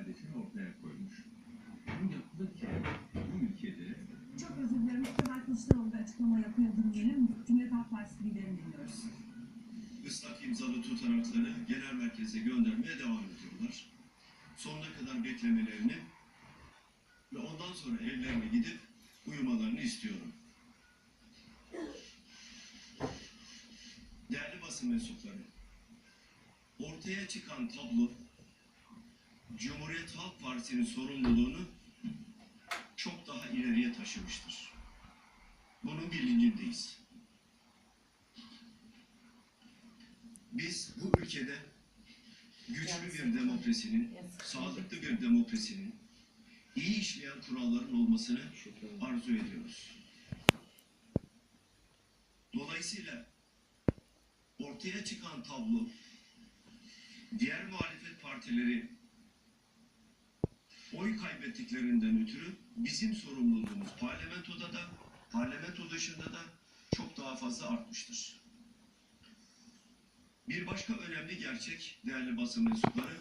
hedefini ortaya koymuş. Bu yaptı bu ülkede... Çok özür dilerim. Kemal Kılıçdaroğlu açıklama yapıyor dinleyelim. Cumhuriyet Halk Partisi liderini dinliyoruz. Islak imzalı tutanakları genel merkeze göndermeye devam ediyorlar. Sonuna kadar beklemelerini ve ondan sonra evlerine gidip uyumalarını istiyorum. Değerli basın mensupları, ortaya çıkan tablo Cumhuriyet Halk Partisi'nin sorumluluğunu çok daha ileriye taşımıştır. Bunun bilincindeyiz. Biz bu ülkede güçlü bir demokrasinin, sağlıklı bir demokrasinin, iyi işleyen kuralların olmasını arzu ediyoruz. Dolayısıyla ortaya çıkan tablo diğer muhalefet partileri oy kaybettiklerinden ötürü bizim sorumluluğumuz parlamentoda da parlamento dışında da çok daha fazla artmıştır. Bir başka önemli gerçek değerli basın mensupları